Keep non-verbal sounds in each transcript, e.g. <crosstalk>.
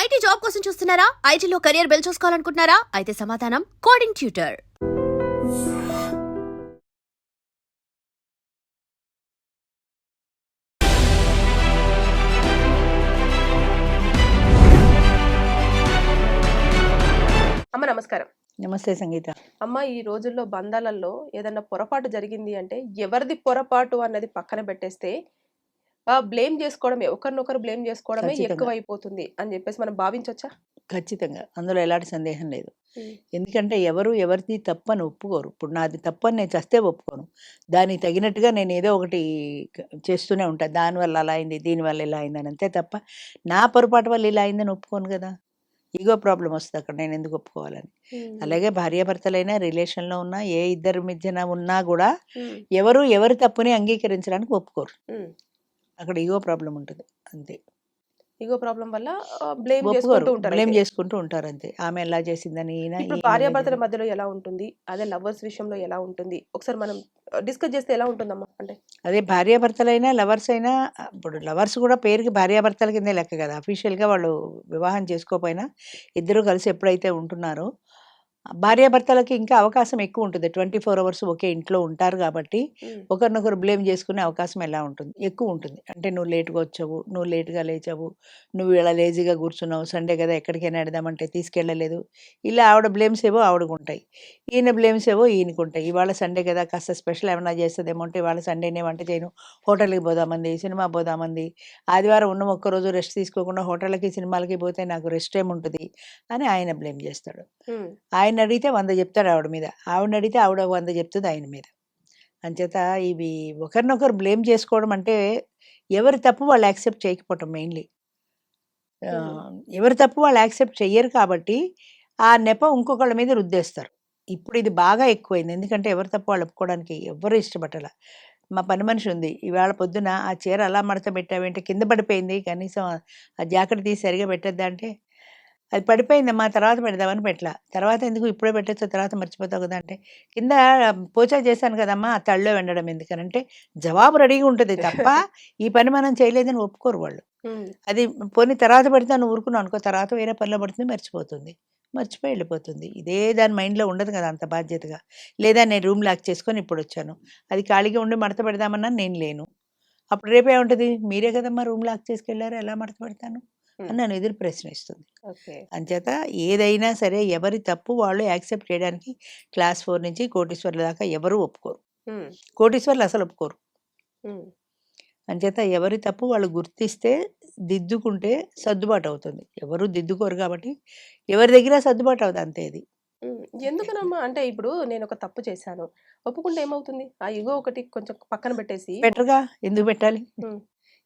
IT job కోసం చూస్తున్నారా? ఐటీలో కెరియర్ బిల్డ్ చూసుకోవాలనుకుంటున్నారా? అయితే సమాధానం కోడింగ్ ట్యూటర్. అమ్మ నమస్కారం. నమస్తే సంగీత. అమ్మ ఈ రోజుల్లో బంధాలలో ఏదన్నా పొరపాటు జరిగింది అంటే ఎవరిది పొరపాటు అన్నది పక్కన పెట్టేస్తే బ్లేమ్ చేసుకోవడమే ఒకరినొకరు బ్లేమ్ చేసుకోవడమే ఖచ్చితంగా. ఎక్కువ అయిపోతుంది అని చెప్పేసి మనం భావించవచ్చా ఖచ్చితంగా. అందులో ఎలాంటి సందేహం లేదు. ఎందుకంటే ఎవరు ఎవరిది తప్పని ఒప్పుకోరు. ఇప్పుడు నాది తప్పని నేను చస్తే ఒప్పుకోను. దానికి తగినట్టుగా నేను ఏదో ఒకటి చేస్తూనే ఉంటాను దానివల్ల అలా అయింది దీనివల్ల ఇలా అయిందని అంతే తప్ప నా పొరపాటు వల్ల ఇలా అయిందని ఒప్పుకోను కదా. ఈగో ప్రాబ్లం వస్తుంది అక్కడ నేను ఎందుకు ఒప్పుకోవాలని. అలాగే భార్యాభర్తలైనా రిలేషన్లో ఉన్నా ఏ ఇద్దరి మధ్యన ఉన్నా కూడా ఎవరు ఎవరి తప్పుని అంగీకరించడానికి ఒప్పుకోరు. అక్కడ ఈగో ప్రాబ్లం ఉంటుంది అంతే. ఇగో ప్రాబ్లం వల్ల బ్లేమ్ చేసుకుంటూ ఉంటారు బ్లేమ్. చేసుకుంటూ ఉంటారు అంతే. ఆమె ఎలా చేసిందని భార్యాభర్తల. మధ్యలో ఎలా ఉంటుంది? అదే లవర్స్ విషయంలో ఎలా ఉంటుంది? ఒకసారి మనం డిస్కస్ చేస్తే ఎలా ఉంటుందమ్మా? అంటే అదే భార్యాభర్తలైనా లవర్స్ అయినా ఇప్పుడు లవర్స్ కూడా పేరుకి భార్యాభర్తల కిందే లెక్క కదా. అఫీషియల్గా వాళ్ళు వివాహం చేసుకోకపోయినా ఇద్దరు కలిసి ఎప్పుడైతే ఉంటున్నారో భార్యాభర్తలకి ఇంకా అవకాశం ఎక్కువ ఉంటుంది. ట్వంటీ ఫోర్ అవర్స్ ఒకే ఇంట్లో ఉంటారు కాబట్టి ఒకరినొకరు బ్లేమ్ చేసుకునే అవకాశం ఎలా ఉంటుంది? ఎక్కువ ఉంటుంది. అంటే నువ్వు లేట్గా వచ్చావు నువ్వు లేట్గా లేచావు నువ్వు ఇలా లేజీగా కూర్చున్నావు సండే కదా ఎక్కడికైనా వెడదామంటే తీసుకెళ్ళలేదు. ఇలా ఆవిడ బ్లేమ్స్ ఏవో ఆవిడకు ఉంటాయి. ఈయన బ్లేమ్స్ ఏవో ఈయనకు ఉంటాయి. ఇవాళ సండే కదా కాస్త స్పెషల్ ఏమైనా చేస్తుందేమో అంటే ఇవాళ సండేనే వంట చేయను హోటల్కి పోదామంది సినిమా పోదామంది ఆదివారం ఉన్న ఒక్కరోజు రెస్ట్ తీసుకోకుండా హోటల్కి సినిమాలకి పోతే నాకు రెస్ట్ ఏముంటుంది అని ఆయన బ్లేమ్ చేస్తాడు. ఉమ్, ఆయన అడిగితే వంద చెప్తాడు ఆవిడ మీద. ఆవిడ అడిగితే ఆవిడ వంద చెప్తుంది ఆయన మీద. అంచేత ఇవి ఒకరినొకరు బ్లేమ్ చేసుకోవడం అంటే ఎవరి తప్పు వాళ్ళు యాక్సెప్ట్ చేయకపోవటం మెయిన్లీ. ఎవరి తప్పు వాళ్ళు యాక్సెప్ట్ చెయ్యరు కాబట్టి ఆ నెప ఇంకొకళ్ళ మీద రుద్దేస్తారు. ఇప్పుడు ఇది బాగా ఎక్కువైంది. ఎందుకంటే ఎవరి తప్పు వాళ్ళు ఒప్పుకోవడానికి ఎవరు ఇష్టపడాల మా పని మనిషి ఉంది. ఇవాళ పొద్దున ఆ చీర అలా మడత పెట్టావేంటే? కింద పడిపోయింది. కనీసం ఆ జాకెట్ తీసి సరిగా పెట్టద్దా అంటే అది పడిపోయిందమ్మా తర్వాత పెడదామని పెట్టలా. తర్వాత ఎందుకు ఇప్పుడే పెట్టచ్చు తర్వాత మర్చిపోతావు కదా అంటే కింద పోచా చేశాను కదమ్మా ఆ తళ్ళలో వెండడం ఎందుకనంటే జవాబు రెడీగా ఉంటుంది తప్ప ఈ పని మనం చేయలేదని ఒప్పుకోరు వాళ్ళు. అది పోనీ తర్వాత పెడతాను ఊరుకున్నాను అనుకో తర్వాత వేరే పనిలో పడుతుంది మర్చిపోతుంది. మర్చిపోయి వెళ్ళిపోతుంది. ఇదే దాని మైండ్లో ఉండదు కదా అంత బాధ్యతగా. లేదా నేను రూమ్ లాక్ చేసుకొని ఇప్పుడు వచ్చాను. అది ఖాళీగా ఉండి మడత పెడదామన్నా నేను లేను. అప్పుడు రేపే ఉంటుంది మీరే కదమ్మా రూమ్ లాక్ చేసుకెళ్ళారు. ఎలా మడత పెడతాను? అని నన్ను ఎదురు ప్రశ్నిస్తుంది. అంచేత ఏదైనా సరే ఎవరి తప్పు వాళ్ళు యాక్సెప్ట్ చేయడానికి క్లాస్ ఫోర్ నుంచి కోటీశ్వర్ల దాకా ఎవరు ఒప్పుకోరు. కోటీశ్వర్లు అసలు ఒప్పుకోరు. అంచేత ఎవరి తప్పు వాళ్ళు గుర్తిస్తే దిద్దుకుంటే సర్దుబాటు అవుతుంది. ఎవరు దిద్దుకోరు కాబట్టి ఎవరి దగ్గర సర్దుబాటు అవుతుంది అంతే ఇది ఎందుకనమ్మా? అంటే ఇప్పుడు నేను ఒక తప్పు చేశాను. ఒప్పుకుంటే ఏమవుతుంది? ఆ ఇగో ఒకటి కొంచెం పక్కన పెట్టేసి బెటర్గా ఎందుకు పెట్టాలి.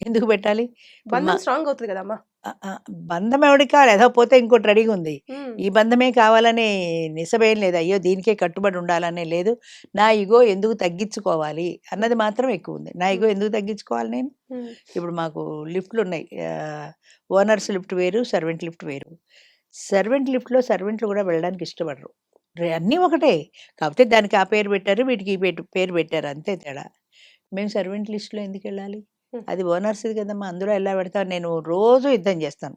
ఎందుకు పెట్టాలి? బంధం స్ట్రాంగ్ అవుతుంది కదమ్మా. ఆ, ఆ, బంధం ఎవరికి కావాలి? ఏదో పోతే ఇంకోటి రెడీగా ఉంది. ఉమ్, ఈ బంధమే కావాలనే నిసమేం లేదు. అయ్యో దీనికే కట్టుబడి ఉండాలనే లేదు. నా ఇగో ఎందుకు తగ్గించుకోవాలి? అన్నది మాత్రం ఎక్కువ ఉంది. నా ఇగో ఎందుకు తగ్గించుకోవాలి నేను? ఉమ్, ఇప్పుడు మాకు లిఫ్ట్లు ఉన్నాయి. ఓనర్స్ లిఫ్ట్ వేరు సర్వెంట్ లిఫ్ట్ వేరు. సర్వెంట్ లిఫ్ట్లో సర్వెంట్లు కూడా వెళ్ళడానికి ఇష్టపడరు. రే- అన్నీ ఒకటే. కాకపోతే దానికి ఆ పేరు పెట్టారు వీటికి ఈ పేరు పేరు పెట్టారు. అంతే తేడా. మేము సర్వెంట్ లిస్ట్లో ఎందుకు వెళ్ళాలి. అది ఓనర్స్ది కదమ్మా అందులో ఎలా పెడతాను నేను రోజు యుద్ధం చేస్తాను.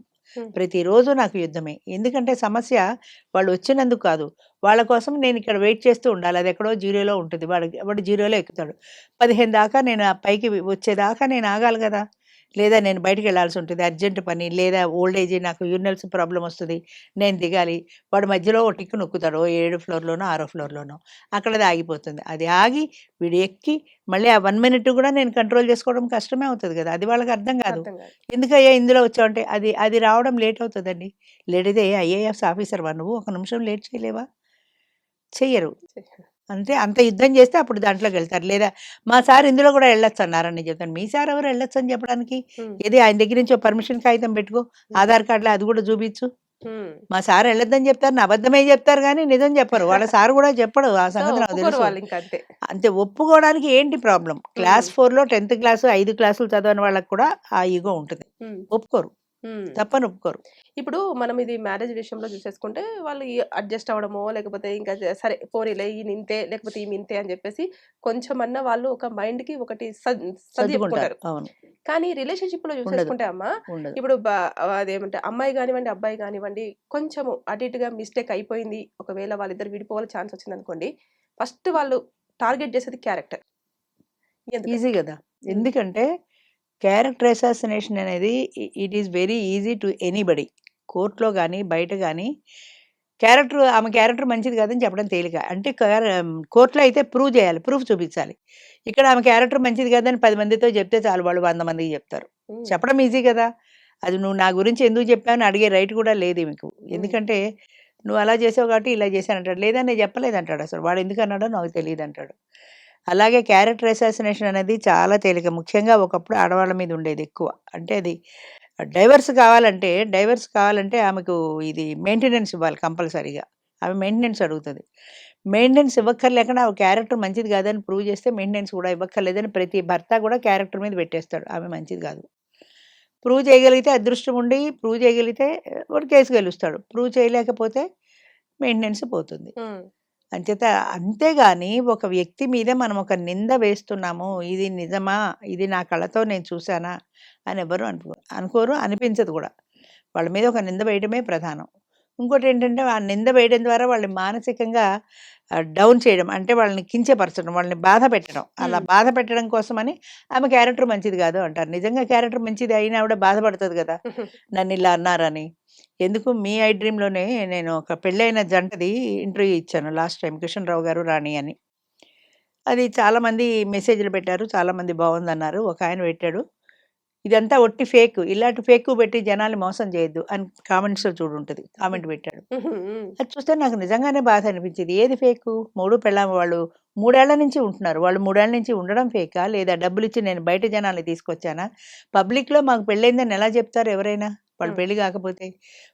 ప్రతిరోజు నాకు యుద్ధమే. ఎందుకంటే సమస్య వాళ్ళు వచ్చినందుకు కాదు. వాళ్ళ కోసం నేను ఇక్కడ వెయిట్ చేస్తూ ఉండాలి. అది ఎక్కడో జీరోలో ఉంటుంది. వాడు వాడు జీరోలో ఎక్కుతాడు. పదిహేను దాకా నేను ఆ పైకి వచ్చేదాకా నేను ఆగాలి కదా! లేదా నేను బయటికి వెళ్ళాల్సి ఉంటుంది అర్జెంట్ పని లేదా ఓల్డ్ ఏజ్ నాకు యూరినల్స్ ప్రాబ్లం వస్తుంది నేను దిగాలి వాడు మధ్యలో ఓ టిక్కు నొక్కుతాడు ఏడు ఫ్లోర్లోనో ఆరో ఫ్లోర్లోనో అక్కడ అది ఆగిపోతుంది. అది ఆగి వీడు ఎక్కి మళ్ళీ ఆ వన్ మినిట్ కూడా నేను కంట్రోల్ చేసుకోవడం కష్టమే అవుతుంది కదా అది వాళ్ళకి అర్థం కాదు. ఎందుకయ్యా ఇందులో వచ్చావంటే అది అది రావడం లేట్ అవుతుందండి. లేట్ అయితే ఐఏఎస్ ఆఫీసర్ వా నువ్వు? ఒక నిమిషం లేట్ చేయలేవా? చెయ్యరు. అంతే అంత యుద్ధం చేస్తే అప్పుడు దాంట్లోకి వెళ్తారు. లేదా మా సార్ ఇందులో కూడా వెళ్ళొచ్చు అన్నారని చెప్తాను మీ సార్ ఎవరు వెళ్ళొచ్చు అని చెప్పడానికి? ఏది ఆయన దగ్గర నుంచి పర్మిషన్ కాగితం పెట్టుకో ఆధార్ కార్డులో అది కూడా చూపించు. మా సార్ వెళ్ళొద్దని చెప్తారు అబద్ధమే చెప్తారు కానీ నిజం చెప్పరు. వాళ్ళ సార్ కూడా చెప్పడు ఆ సంగతి నాకు తెలుసు. అంతే అంతే ఒప్పుకోవడానికి ఏంటి ప్రాబ్లం? క్లాస్ ఫోర్లో టెన్త్ క్లాసు ఐదు క్లాసులు చదవని వాళ్ళకి కూడా ఆ ఈగో ఉంటుంది. ఒప్పుకోరు. తప్పని ఒప్పుకోరు ఇప్పుడు మనం ఇది మ్యారేజ్ విషయంలో చూసేసుకుంటే వాళ్ళు అడ్జస్ట్ అవ్వడమో లేకపోతే ఇంకా సరే పోనీలే ఈ నింతే లేకపోతే ఈ మింతే అని చెప్పేసి కొంచెమన్నా వాళ్ళు ఒక మైండ్కి ఒకటి సర్దుకుంటారు. కానీ రిలేషన్షిప్లో చూసేసుకుంటే అమ్మా ఇప్పుడు అదేమంటే అమ్మాయి కానివ్వండి అబ్బాయి కానివ్వండి కొంచెము అటు ఇటుగా మిస్టేక్ అయిపోయింది. ఒకవేళ వాళ్ళిద్దరు విడిపోవాలి ఛాన్స్ వచ్చింది అనుకోండి ఫస్ట్ వాళ్ళు టార్గెట్ చేసేది క్యారెక్టర్. ఈజీ కదా! ఎందుకంటే క్యారెక్టర్ అసాసినేషన్ అనేది it is very easy to anybody కోర్టులో కానీ బయట కానీ క్యారెక్టర్ ఆమె క్యారెక్టర్ మంచిది కాదని చెప్పడం తేలిక. అంటే కోర్టులో అయితే ప్రూవ్ చేయాలి ప్రూఫ్ చూపించాలి. ఇక్కడ ఆమె క్యారెక్టర్ మంచిది కాదని పది మందితో చెప్తే చాలు వాళ్ళు వంద మందికి చెప్తారు. చెప్పడం ఈజీ కదా. అది నువ్వు నా గురించి ఎందుకు చెప్పావని అడిగే రైట్ కూడా లేదు మీకు ఎందుకంటే నువ్వు అలా చేసావు కాబట్టి ఇలా చేశాను అంటాడు లేదా నేను చెప్పలేదు అంటాడు అసలు. వాడు ఎందుకు అన్నాడో నాకు తెలియదు అంటాడు అలాగే క్యారెక్టర్ అసాసినేషన్ అనేది చాలా తేలిక. ముఖ్యంగా ఒకప్పుడు ఆడవాళ్ళ మీద ఉండేది ఎక్కువ. అంటే అది డైవర్స్ కావాలంటే డైవర్స్ కావాలంటే ఆమెకు ఇది మెయింటెనెన్స్ ఇవ్వాలి కంపల్సరీగా. ఆమె మెయింటెనెన్స్ అడుగుతుంది. మెయింటెనెన్స్ ఇవ్వక్కర్లేకుండా ఆ క్యారెక్టర్ మంచిది కాదని ప్రూవ్ చేస్తే మెయింటెనెన్స్ కూడా ఇవ్వక్కర్లేదని ప్రతి భర్త కూడా క్యారెక్టర్ మీద పెట్టేస్తాడు. ఆమె మంచిది కాదు. ప్రూవ్ చేయగలిగితే అదృష్టం ఉండి ప్రూవ్ చేయగలిగితే వాడు కేసు గెలుస్తాడు. ప్రూవ్ చేయలేకపోతే మెయింటెనెన్స్ పోతుంది. అంచేత అంతేగాని ఒక వ్యక్తి మీద మనం ఒక నింద వేస్తున్నాము ఇది నిజమా ఇది నా కళ్ళతో నేను చూశానా అని ఎవరు అనుకో అనుకోరు అనిపించదు కూడా. వాళ్ళ మీద ఒక నింద వేయడమే ప్రధానం. ఇంకోటి ఏంటంటే ఆ నింద వేయడం ద్వారా వాళ్ళని మానసికంగా డౌన్ చేయడం. అంటే వాళ్ళని కించపరచడం వాళ్ళని బాధ పెట్టడం. అలా. బాధ పెట్టడం కోసమని ఆమె క్యారెక్టర్ మంచిది కాదు అంటారు. నిజంగా క్యారెక్టర్ మంచిది అయినా ఆవిడ బాధపడుతుంది కదా. <laughs> నన్ను ఇలా అన్నారని. ఎందుకు? మీ ఐ డ్రీమ్లోనే నేను ఒక పెళ్ళైన జంటది ఇంటర్వ్యూ ఇచ్చాను లాస్ట్ టైం కిషన్ రావు గారు రాణి అని. అది చాలామంది మెసేజ్లు పెట్టారు. చాలామంది బాగుందన్నారు ఒక ఆయన పెట్టాడు. ఇదంతా ఒట్టి ఫేక్. ఇలాంటి ఫేక్ పెట్టి జనాలు మోసం చేయొద్దు అని కామెంట్స్లో చూడు ఉంటుంది కామెంట్ పెట్టాడు. <laughs> అది చూస్తే నాకు నిజంగానే బాధ అనిపించింది. ఏది ఫేకు? మూడు పెళ్ళాం వాళ్ళు మూడేళ్ళ నుంచి ఉంటున్నారు. వాళ్ళు మూడేళ్ళ నుంచి ఉండడం ఫేకా? లేదా డబ్బులు ఇచ్చి నేను బయట జనాల్ని తీసుకొచ్చానా? పబ్లిక్లో మాకు పెళ్ళైందని ఎలా చెప్తారు ఎవరైనా? వాళ్ళు. పెళ్ళి కాకపోతే.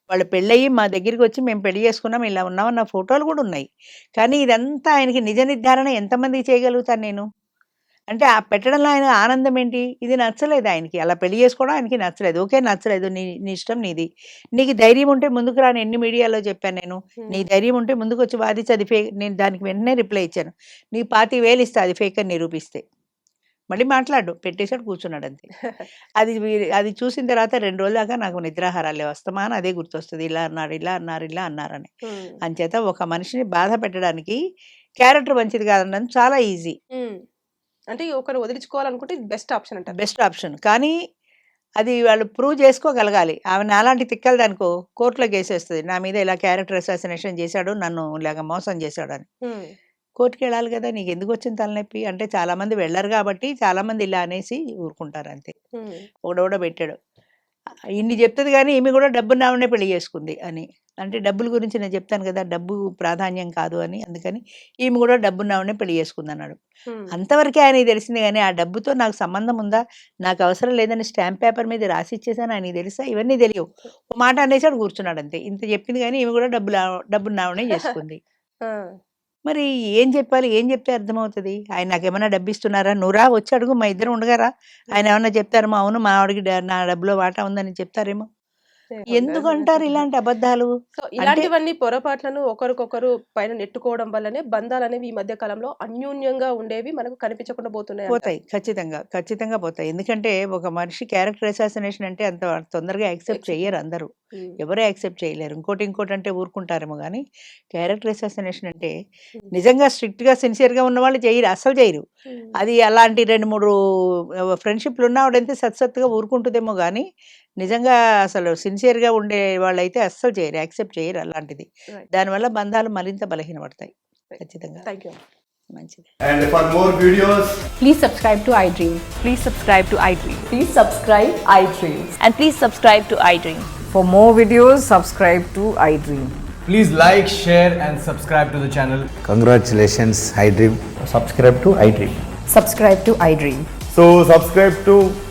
వాళ్ళు పెళ్ళయి మా దగ్గరికి వచ్చి మేము పెళ్ళి చేసుకున్నాం ఇలా ఉన్నామన్న ఫోటోలు కూడా ఉన్నాయి. కానీ ఇదంతా ఆయనకి నిజ నిర్ధారణ ఎంతమందికి చేయగలుగుతాను నేను? అంటే ఆ పెట్టడంలో ఆయన ఆనందం ఏంటి? ఇది నచ్చలేదు ఆయనకి. అలా పెళ్ళి చేసుకోవడం ఆయనకి నచ్చలేదు. ఓకే నచ్చలేదు. నీ నీ ఇష్టం నీది. నీకు ధైర్యం ఉంటే ముందుకు రాని ఎన్ని మీడియాలో చెప్పాను నేను. నీ ధైర్యం ఉంటే ముందుకు వచ్చి వాదించి అది ఫేక్ నేను దానికి వెంటనే రిప్లై ఇచ్చాను. నీ పాతి వేలు ఇస్తే అది ఫేక్ అని నిరూపిస్తే మళ్ళీ మాట్లాడు. పెట్టేశాడు కూర్చున్నాడు అంతే. అది అది చూసిన తర్వాత రెండు రోజుల దాకా నాకు నిద్రాహారాలే వస్తామని అదే గుర్తొస్తుంది. ఇలా అన్నాడు ఇలా అన్నారు ఇలా అన్నారని. అంచేత ఒక మనిషిని బాధ పెట్టడానికి క్యారెక్టర్ మంచిది కాదనడం చాలా ఈజీ. అంటే ఒకరు వదిలించుకోవాలనుకుంటే బెస్ట్ ఆప్షన్ అంటారు. బెస్ట్ ఆప్షన్ కానీ అది వాళ్ళు ప్రూవ్ చేసుకోగలగాలి. ఆమె నాలాంటి తిక్కలది అనుకో కోర్టులో కేసేస్తుంది. నా మీద ఇలా క్యారెక్టర్ అసాసినేషన్ చేశాడు నన్ను ఇలాగ మోసం చేశాడు అని. కోర్టుకి వెళ్ళాలి కదా నీకు ఎందుకు వచ్చింది తలనొప్పి? అంటే చాలా మంది వెళ్ళరు కాబట్టి చాలా మంది ఇలా అనేసి ఊరుకుంటారు అంతే. ఒకడోడ పెట్టాడు. ఇన్ని చెప్తుంది కానీ ఈమె కూడా డబ్బు నావనే పెళ్ళి చేసుకుంది అని. అంటే డబ్బుల గురించి నేను చెప్తాను కదా డబ్బు ప్రాధాన్యం కాదు అని. అందుకని ఈమె కూడా డబ్బు నావనే పెళ్ళి చేసుకుంది అన్నాడు. అంతవరకే ఆయనకి తెలిసింది కానీ ఆ డబ్బుతో నాకు సంబంధం ఉందా? నాకు అవసరం లేదని స్టాంప్ పేపర్ మీద రాసి ఇచ్చేసాను ఆయనకి తెలుసా? ఇవన్నీ తెలియవు. ఒక మాట అనేసాడు కూర్చున్నాడు అంతే. ఇంత చెప్పింది కానీ ఈమె కూడా డబ్బు డబ్బు నావనే చేసుకుంది. <laughs> మరి ఏం చెప్పాలి? ఏం చెప్తే అర్థమవుతుంది? ఆయన నాకు ఏమైనా డబ్బు ఇస్తున్నారా నువ్వురా వచ్చి అడుగు మా ఇద్దరం ఉండగారా? ఆయన ఏమన్నా చెప్తారేమో? అవును మా ఆవిడకి నా డబ్బులో వాటా ఉందని చెప్తారేమో? ఎందుకు అంటారు ఇలాంటి అబద్ధాలు సో ఇలాంటివన్నీ పొరపాట్లను ఒకరికొకరు పైన నెట్టుకోవడం వల్లనే బంధాలు అనేవి ఈ మధ్య కాలంలో అన్యోన్యంగా ఉండేవి మనకు కనిపించకుండా పోతున్నాయి. పోతాయి ఖచ్చితంగా ఖచ్చితంగా పోతాయి ఎందుకంటే ఒక మనిషి క్యారెక్టర్ అసాసినేషన్ అంటే అంత తొందరగా యాక్సెప్ట్. చేయరు అందరూ. ఎవరు యాక్సెప్ట్ చేయలేరు ఇంకోటి ఇంకోటి అంటే ఊరుకుంటారేమో కానీ క్యారెక్టర్ అసాసినేషన్ అంటే. నిజంగా స్ట్రిక్ట్గా సిన్సియర్గా ఉన్న వాళ్ళు చేయరు అస్సలు చేయరు. అది అలాంటి రెండు మూడు ఫ్రెండ్షిప్లు ఉన్నవాడైతే సత్సత్తుగా ఊరుకుంటుందేమో కానీ నిజంగా అసలు సిన్సియర్గా ఉండే వాళ్ళైతే అస్సలు చేయరు యాక్సెప్ట్ చేయరు అలాంటిది. దానివల్ల బంధాలు మరింత బలహీనపడతాయి. ఖచ్చితంగా థ్యాంక్ యూ మంచిది And for more videos, Please subscribe to iDream. Please subscribe to iDream. Please subscribe iDream. And please subscribe to iDream. For more videos, subscribe to iDream. please like, share, and subscribe to the channel. Congratulations, iDream. subscribe to iDream. Subscribe to iDream. So, subscribe to iDream Media. I